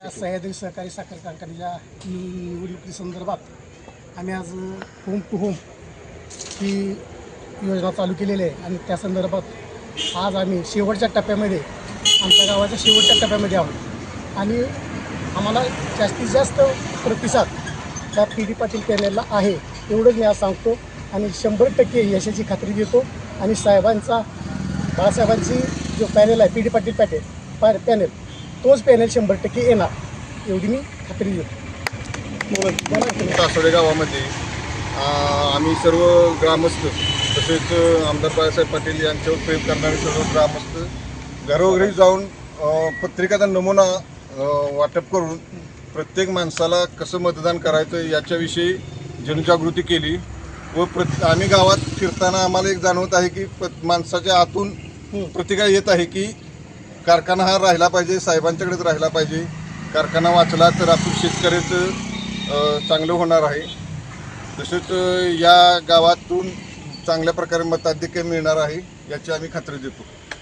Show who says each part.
Speaker 1: सह्याद्री सहकारी साखर कारखान्याच्या निवडणुकी संदर्भात आम्ही आज होम टू होम ही योजना चालू केलेली आहे. आणि त्या संदर्भात आज आम्ही शेवटच्या टप्प्यामध्ये आमच्या गावाच्या शेवटच्या टप्प्यामध्ये आहोत. आणि आम्हाला जास्तीत जास्त प्रतिसाद त्या पी डी पाटील पॅनलला आहे एवढंच मी आज सांगतो. आणि शंभर टक्के यशाची खात्री देतो. आणि साहेबांचा बाळासाहेबांची जो पॅनेल आहे पी डी पाटील पॅटेल पॅ पॅनेल तोच पॅनेल शंभर टक्के येणार एवढी मी खात्री देतो.
Speaker 2: सासवडे गावामध्ये आम्ही सर्व ग्रामस्थ तसेच आमदार बाळासाहेब पाटील यांच्यावर प्रेम करणारे सर्व ग्रामस्थ घरोघरी जाऊन पत्रिकाचा नमुना वाटप करून प्रत्येक माणसाला कसं मतदान करायचं याच्याविषयी जनजागृती केली व प्रत आम्ही गावात फिरताना आम्हाला एक जाणवत आहे की माणसाच्या आतून प्रतिक्रिया येत आहे की कारखाना हा राहिला पाहिजे साहेबांच्याकडेच राहिला पाहिजे. कारखाना वाचला तर आपण शेतकऱ्याचं चांगलं होणार आहे. तसेच या गावातून चांगल्या प्रकारे मताधिक्य मिळणार आहे याची आम्ही खात्री देतो.